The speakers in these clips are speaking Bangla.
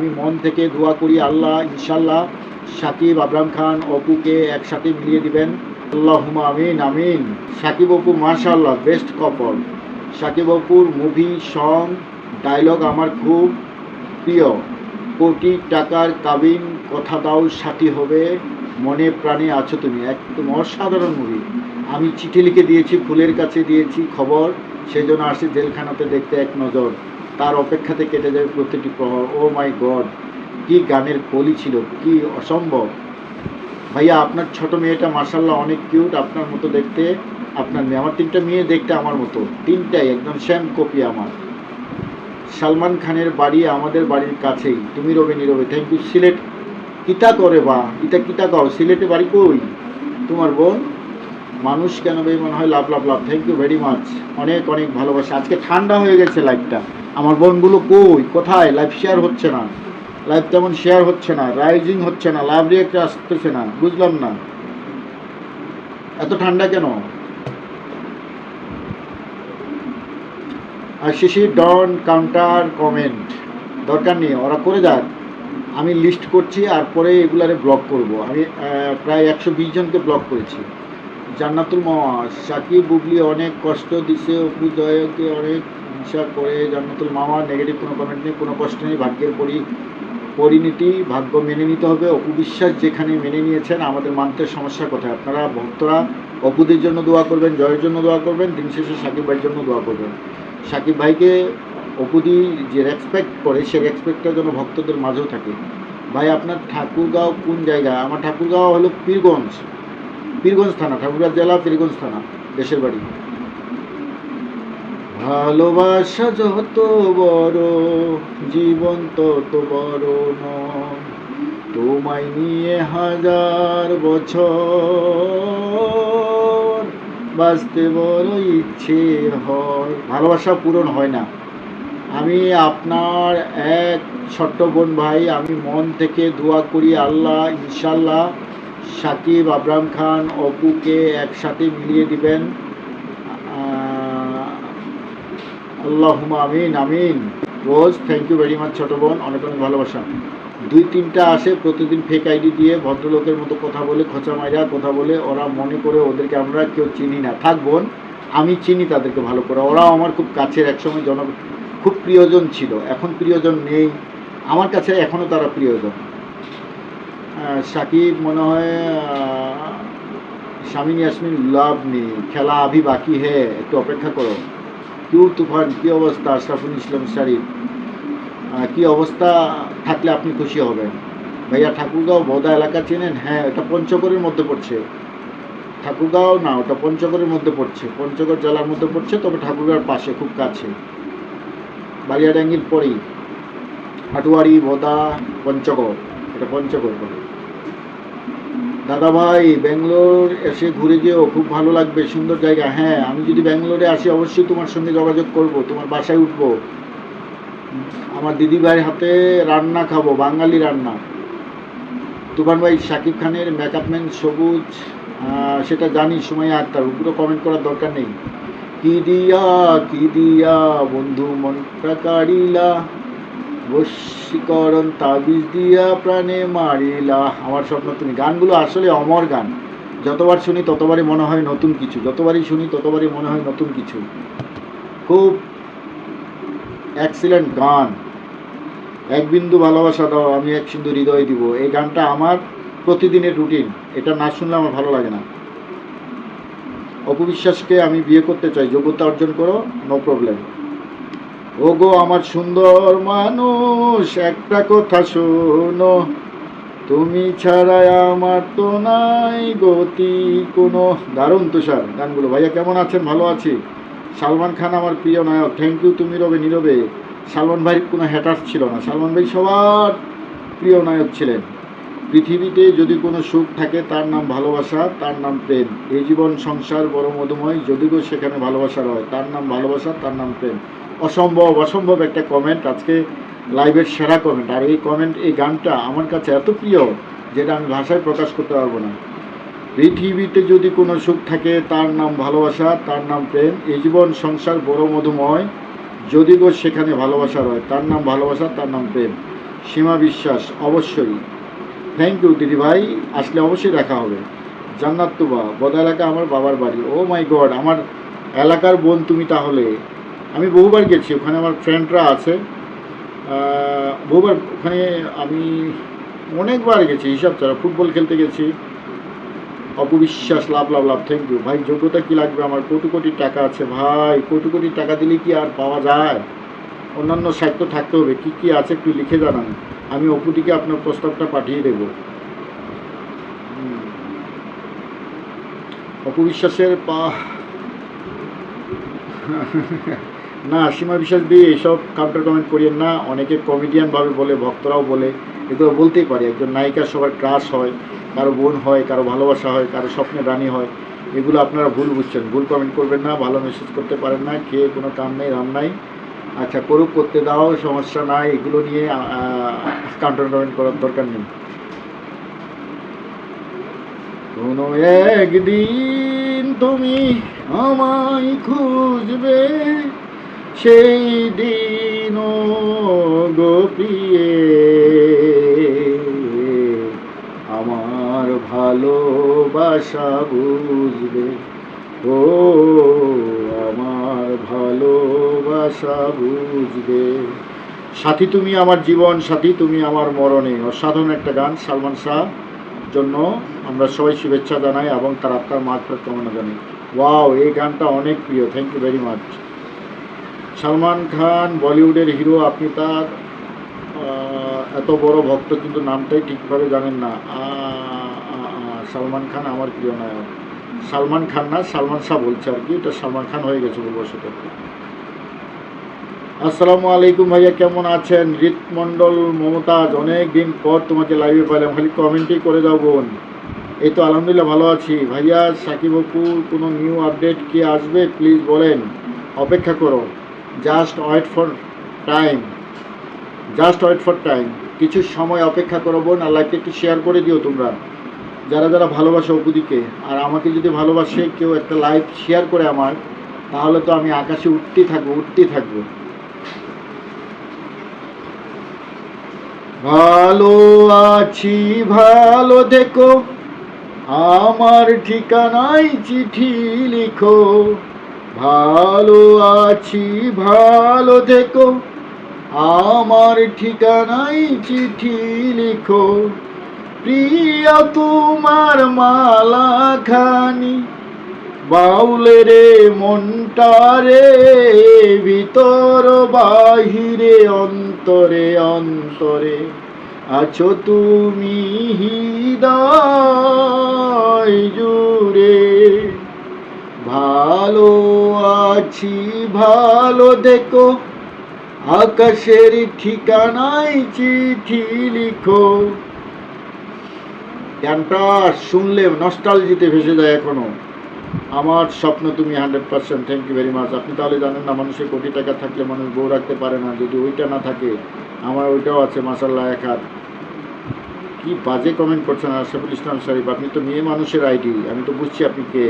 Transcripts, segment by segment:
আমি মন থেকে দোয়া করি, আল্লাহ ইনশাল্লাহ সাকিব, আবরাম খান, অপুকে একসাথে মিলিয়ে দিবেন। আল্লাহ আমিন আমিন। সাকিব অপু মাশাল্লাহ বেস্ট কপল সাকিব অপুর মুভি সং ডায়লগ আমার খুব প্রিয়। কোটি টাকার কাবিন, কথা দাও, সাথী হবে, মনে প্রাণে আছো তুমি। একদম অসাধারণ মুভি আমি চিঠি লিখে দিয়েছি, ফুলের কাছে দিয়েছি খবর সেই জন্য আসি জেলখানাতে দেখতে এক নজর। তার অপেক্ষাতে কেটে যাবে প্রত্যেকটি প্রহর। ও মাই গড, কি গানের কলি ছিল, কি অসম্ভব। ভাইয়া, আপনার ছোট মেয়েটা মার্শাল্লাহ অনেক কিউট, আপনার মতো দেখতে, আপনার মেয়ে, আমার তিনটা মেয়ে দেখতে আমার মতো। তিনটাই, একদম শ্যাম কপি আমার। সালমান খানের বাড়ি আমাদের বাড়ির কাছেই। তুমি রবে নীরবে থ্যাংক ইউ সিলেট। কিতা করে বা, ইটা কিতা কও, সিলেটে বাড়ি কই? তোমার বোন? মানুষ কেন মনে হয় love love love. Thank you very much অনেক অনেক ভালোবাসা। আজকে ঠান্ডা হয়ে গেছে লাইভটা আমার বোনগুলো কই? কোথায়? লাইভ শেয়ার হচ্ছে না। লাইভ তেমন শেয়ার হচ্ছে না। রাইজিং হচ্ছে না। লাভ রিয়েক্ট আসতেছে না। বুঝলাম না। এত ঠান্ডা কেন? আর শিশি ডন কাউন্টার কমেন্ট দরকার নেই। ওরা করে যাক। আমি লিস্ট করছি আর পরে এগুলারে ব্লক করব। আমি প্রায় একশো বিশ জনকে ব্লক করেছি। জান্নাতুল মামা সাকিব, বুবলি অনেক কষ্ট দিছে অপু জয়কে অনেক হিংসা করে জান্নাতুল মামা নেগেটিভ কোনো কমেন্ট নেই, কোনো কষ্ট নেই, ভাগ্যের পরি, পরিণতি, ভাগ্য মেনে নিতে হবে অপু বিশ্বাস যেখানে মেনে নিয়েছেন, আমাদের মানতে সমস্যা কোথায়? আপনারা ভক্তরা অপুদের জন্য দোয়া করবেন, জয়ের জন্য দোয়া করবেন, দিন শেষে সাকিব ভাইয়ের জন্য দোয়া করবেন। সাকিব ভাইকে অপুদি যে রেসপেক্ট করে, সে রেসপেক্টটা যেন ভক্তদের মাঝেও থাকে। ভাই, আপনার ঠাকুরগাঁও কোন জায়গা? আমার ঠাকুরগাঁও হলো পীরগঞ্জ। পীরগঞ্জ থানা, ঠাকুরগাঁও জেলা পীরগঞ্জ থানা, দেশের বাড়ি। ভালোবাসা যত বড়, জীবন তত বড় নয়। তোমায় নিয়ে হাজার বছর বাঁচতে বড় ইচ্ছে হয়। ভালোবাসা পূরণ হয় না। আমি আপনার এক ছোট্ট বোন ভাই, আমি মন থেকে দোয়া করি, আল্লাহ, ইনশাল্লাহ সাকিব, আবরাম খান অপুকে একসাথে মিলিয়ে দিবেন। আল্লাহ আমিন আমিন। Rose thank you very much ছোটো বোন, অনেক অনেক ভালোবাসা। দুই তিনটা আসে, প্রতিদিন ফেক আইডি দিয়ে ভদ্রলোকের মতো কথা বলে, খোঁচা মাইরা কথা বলে, ওরা মনে করে ওদেরকে আমরা কেউ চিনি না। থাক বোন, আমি চিনি তাদেরকে ভালো করে। ওরাও আমার খুব কাছের, একসময় জন, খুব প্রিয়জন ছিল। এখন প্রিয়জন নেই। আমার কাছে এখনও তারা প্রিয়জন। সাকিব মনে হয় শামিন ইয়াসমিন লাভ নেই। খেলা আভি বাকি হে, একটু অপেক্ষা করো। কিউ তুফান, কি অবস্থা আশরাফুল ইসলাম শরীফ? কি অবস্থা? থাকলে আপনি খুশি হবেন। ভাইয়া, ঠাকুরগাঁও বদা এলাকা চেনেন? হ্যাঁ এটা পঞ্চগড়ের মধ্যে পড়ছে। ঠাকুরগাঁও না, ওটা পঞ্চগড়ের মধ্যে পড়ছে। পঞ্চগড় জেলার মধ্যে পড়ছে, তবে ঠাকুরগাঁওর পাশে, খুব কাছে। বালিয়াডাঙ্গির পরেই। হাটুয়ারি, বদা, পঞ্চগড়। এটা পঞ্চগড় বলে। দাদা ভাই ব্যাঙ্গালোর এসে ঘুরে যেও, খুব ভালো লাগবে, সুন্দর জায়গা। হ্যাঁ আমি যদি ব্যাঙ্গালোরে আসি, অবশ্যই তোমার সঙ্গে যোগাযোগ করব, তোমার বাসায় উঠবো। আমার দিদি ভাইয়ের হাতে রান্না খাব, বাঙালি রান্না। তুফান ভাই, শাকিব খানের মেকআপ ম্যান সবুজ সেটা জানি, সময় আর তার উপরে কমেন্ট করার দরকার নেই। কি দিয়া কি দিয়া, বন্ধু মনটা বশীকরণ তাবিজ দিয়া প্রাণে মারিলা। আমার স্বপ্ন তুমি। গানগুলো আসলে অমর গান। যতবার শুনি ততবারই মনে হয় নতুন কিছু। যতবারই শুনি ততবারই মনে হয় নতুন কিছু। খুব এক্সিলেন্ট গান। এক বিন্দু ভালোবাসা দাও, আমি এক সিন্ধু হৃদয় দিব। এই গানটা আমার প্রতিদিনের রুটিন এটা না শুনলে আমার ভালো লাগে না। অপবিশ্বাসকে আমি বিয়ে করতে চাই। যোগ্যতা অর্জন করো নো প্রবলেম ওগো আমার সুন্দর মানুষ, একটা কথা শোনো। তুমি ছাড়া আমার তো নাই গতি কোনো। দারুণ তুষার গানগুলো। ভাইয়া, কেমন আছেন? ভালো আছি। সালমান খান আমার প্রিয় নায়ক। থ্যাংক ইউ তুমি রবে নীরবে। সালমান ভাইয়ের কোনো হ্যাটার্স ছিল না। সালমান ভাই সবার প্রিয় নায়ক ছিলেন। পৃথিবীতে যদি কোনো সুখ থাকে, তার নাম ভালোবাসা, তার নাম প্রেম। এই জীবন সংসার বড় মধুময়, যদিও সেখানে ভালোবাসা রয়। তার নাম ভালোবাসা, তার নাম প্রেম। অসম্ভব অসম্ভব একটা কমেন্ট আজকে লাইভের সেরা কমেন্ট আর এই কমেন্ট এই গানটা আমার কাছে এত প্রিয় যেটা আমি ভাষায় প্রকাশ করতে পারব না। পৃথিবীতে যদি কোনো সুখ থাকে, তার নাম ভালোবাসা, তার নাম প্রেম। এই জীবন, সংসার বড় মধুময়। যদি গো সেখানে ভালোবাসা রয়, তার নাম ভালোবাসা, তার নাম প্রেম। সীমা বিশ্বাস, অবশ্যই। থ্যাংক ইউ দিদি ভাই। আসলে অবশ্যই দেখা হবে। জান্নাত তুবা, বদ এলাকা আমার বাবার বাড়ি। ও মাই গড আমার এলাকার বোন তুমি তাহলে। আমি বহুবার গেছি, ওখানে আমার ফ্রেন্ডরা আছে। বহুবার ওখানে আমি অনেকবার গেছি, হিসাব ছাড়া ফুটবল খেলতে গেছি। অপবিশ্বাস, লাভ লাভ লাভ থ্যাংক ইউ ভাই, যোগ্যতা কি লাগবে আমার? কোটি কোটি টাকা আছে ভাই? কোটি কোটি টাকা দিলে কি আর পাওয়া যায়? অন্যান্য সাহিত্য থাকতে হবে, কি কি আছে একটু লিখে জানান। আমি অপুটিকে আপনার প্রস্তাবটা পাঠিয়ে দেব। অপবিশ্বাসের পা না, সীমা বিশ্বাস দিয়ে এইসব কাউন্টার কমেন্ট করিয়েন না। অনেকে কমেডিয়ানভাবে বলে, ভক্তরাও বলে। এগুলো বলতেই পারে, একজন নায়িকার সবার ক্রাশ হয়, কারও বোন হয়, কারও ভালোবাসা হয়, কারও স্বপ্নের রানী হয়। এগুলো আপনারা ভুল বুঝছেন। ভুল কমেন্ট করবেন না, ভালো মেসেজ করতে পারেন না, খেয়ে কোনো কাম নেই, রাম নাই। আচ্ছা করুক, করতে দাও, সমস্যা নাই, এগুলো নিয়ে কাউন্টার কমেন্ট করার দরকার নেই। কোনো একদিন তুমি আমায় খুঁজবে। সেই দিন গোপিয়ে আমার ভালোবাসা বুঝবে। ও, আমার ভালোবাসা বুঝবে। সাথী তুমি আমার জীবন, সাথী তুমি আমার মরণে। অসাধারণ একটা গান সালমান শাহ জন্য। আমরা সবাই শুভেচ্ছা জানাই এবং তার আত্মার মারফত কামনা জানাই। ওয়াও, এই গানটা অনেক প্রিয়। Thank you very much Salman Khan, বলিউডের হিরো আপনি তার এত বড় ভক্ত কিন্তু নামটাই ঠিকভাবে জানেন না। সালমান খান আমার প্রিয় নায়ক। সালমান খান না, সালমান শাহ বলছে আর কি, এটা সালমান খান হয়ে গেছে বলবশত আসসালামু আলাইকুম ভাইয়া, কেমন আছেন? হৃদমণ্ডল মমতাজ অনেক দিন পর তোমাকে লাইভে পাইলাম। খালি কমেন্টই করে যাও বোন। এই তো আলহামদুলিল্লাহ ভালো আছি। ভাইয়া সাকিব অপুর কোনো নিউ আপডেট কি আসবে? প্লিজ বলেন। অপেক্ষা করো। Just wait for time just wait for time কিছু সময় অপেক্ষা করো বোন আর একটু শেয়ার করে দিও তোমরা। যারা যারা ভালোবাসে অপুদিকে আর আমাকে যদি ভালোবাসে কেউ একটা লাইভ শেয়ার করে আমার, তাহলে তো আমি আকাশে উঠতেই থাকব উঠতেই থাকব। ভালো আছি, ভালো দেখো। আমার ঠিকানায় চিঠি লিখো। ভালো আছি, ভালো দেখো আমার ঠিকানায় চিঠি লিখো। প্রিয়, তোমার মালা খানি বাউলে রে মনটারে ভিতর বাহিরে, অন্তরে অন্তরে। আছো তুমি হৃদয় জুড়ে। ভালো আছি, ভালো দেখো। আকাশের ঠিকানায় চিঠি লিখো। গানটা শুনলে নস্টালজিতে ভেসে যায় এখনও। আমার স্বপ্ন তুমি hundred percent thank you very much আপনি তাহলে জানেন না, মানুষের কোটি টাকা থাকলে মানুষ বউ রাখতে পারে না। যদি ওইটা না থাকে, আমার ওইটাও আছে মাসাল্লাহ এক হাত। কি বাজে কমেন্ট করছেন আশরাফুল ইসলাম শরীফ আপনি তো মেয়ে মানুষের আইডি, আমি তো বুঝছি আপনি কে।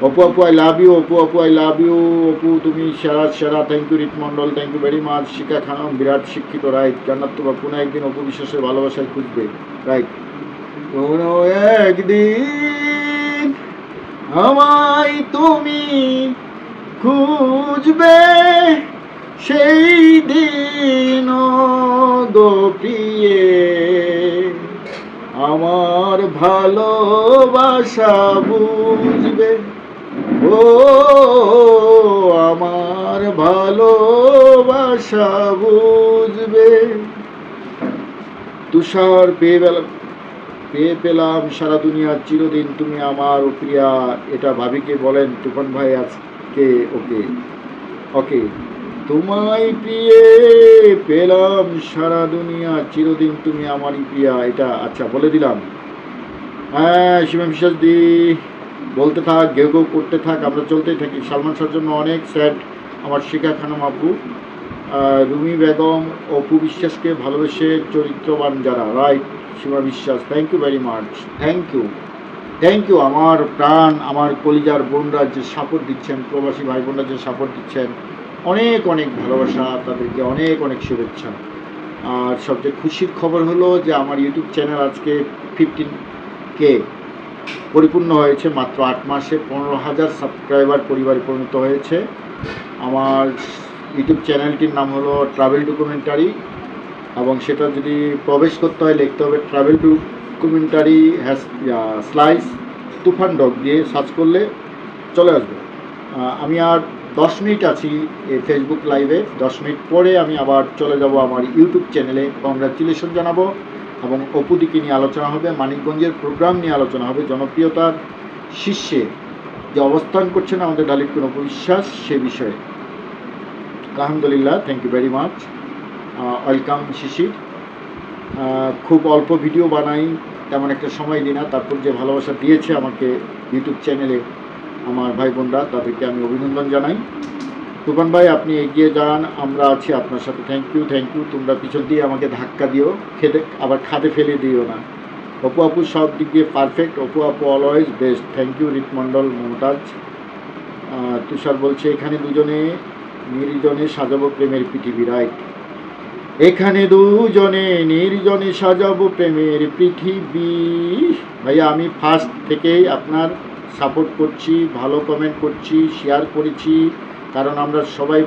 অপু আপু আই লাভ ইউ অপু আপু আই লাভ ইউ অপু তুমি সেরা সেরা thank you Rit Mondal thank you very much Shikha Khanam বিরাট শিক্ষিত রাইট জান্নাত তো কোনো একদিন অপু বিশ্বাসের ভালোবাসায় খুঁজবে রাইট কোনো একদিন আমায় তুমি খুঁজবে সেই দিন গোপিয়ে আমার ভালোবাসা বুঝবে ও, আমার ভালোবাসা বুঝবে। তুষার পেয়ে বেলা পেয়ে পেলাম সারা দুনিয়া চিরদিন। তুমি আমার প্রিয়া, এটা ভাবিকে বলেন তুফান ভাই আজকে ওকে। ওকে। তোমায় প্রিয়ে পেলাম সারা দুনিয়া চিরদিন। তুমি আমারই প্রিয়া, এটা আচ্ছা বলে দিলাম। হ্যাঁ সীমা বিশ্বাস দি। বলতে থাক ঘেউ ঘেউ করতে থাক, আমরা চলতেই থাকি। সালমান শাহর জন্য অনেক স্যাড আমার শিখা খানম আপু রুমি বেগম অপু বিশ্বাসকে ভালোবেসে চরিত্রবান যারা। Right Seema Biswas thank you very much thank you thank you আমার প্রাণ, আমার কলিজার বোনরা যে সাপোর্ট দিচ্ছেন, প্রবাসী ভাই বোনরা যে সাপোর্ট দিচ্ছেন, অনেক অনেক ভালোবাসা, তাদেরকে অনেক অনেক শুভেচ্ছা। আর সবচেয়ে খুশির খবর হলো যে আমার ইউটিউব চ্যানেল আজকে ফিফটিন কে পরিপূর্ণ হয়েছে মাত্র আট মাসে পনেরো হাজার সাবস্ক্রাইবার পরিবারে পরিণত হয়েছে। আমার ইউটিউব চ্যানেলটির নাম হলো ট্রাভেল ডকুমেন্টারি এবং সেটা যদি প্রবেশ করতে হয়, লিখতে হবে travel documentary hash slice Toofan dog দিয়ে সার্চ করলে চলে আসবে। আমি আর দশ মিনিট আছি এই ফেসবুক লাইভে দশ মিনিট পরে আমি আবার চলে যাব আমার ইউটিউব চ্যানেলে। কংগ্রাচুলেশন জানাব। এবং অপুদিকে নিয়ে আলোচনা হবে, মানিকগঞ্জের প্রোগ্রাম নিয়ে আলোচনা হবে, জনপ্রিয়তার শীর্ষে যে অবস্থান করছেন আমাদের ডালিত কোনো বিশ্বাস সে বিষয়ে। আলহামদুলিল্লাহ thank you very much welcome Shishir. খুব অল্প ভিডিও বানাই, তেমন একটা সময় দিই না, তারপর যে ভালোবাসা দিয়েছে আমাকে ইউটিউব চ্যানেলে আমার ভাই বোনরা, তাদেরকে আমি অভিনন্দন জানাই। তুফান ভাই, আপনি এগিয়ে যান, আমরা আছি আপনার সাথে। থ্যাংক ইউ থ্যাংক ইউ তোমরা পিছন দিয়ে আমাকে ধাক্কা দিও, খেতে, আবার খাতে ফেলে দিও না। অপু আপু সব দিক দিয়ে পারফেক্ট অপু আপু always best thank you Rit Mondal Momtaz Tushar বলছে, এখানে দুজনে, নির্জনে সাজাবো প্রেমের পৃথিবী রাইট এখানে দুজনে, নির্জনে সাজাবো প্রেমের পৃথিবী। ভাইয়া, আমি ফার্স্ট থেকেই আপনার সাপোর্ট করছি, ভালো কমেন্ট করছি শেয়ার করেছি। কারণ আমরা সবাই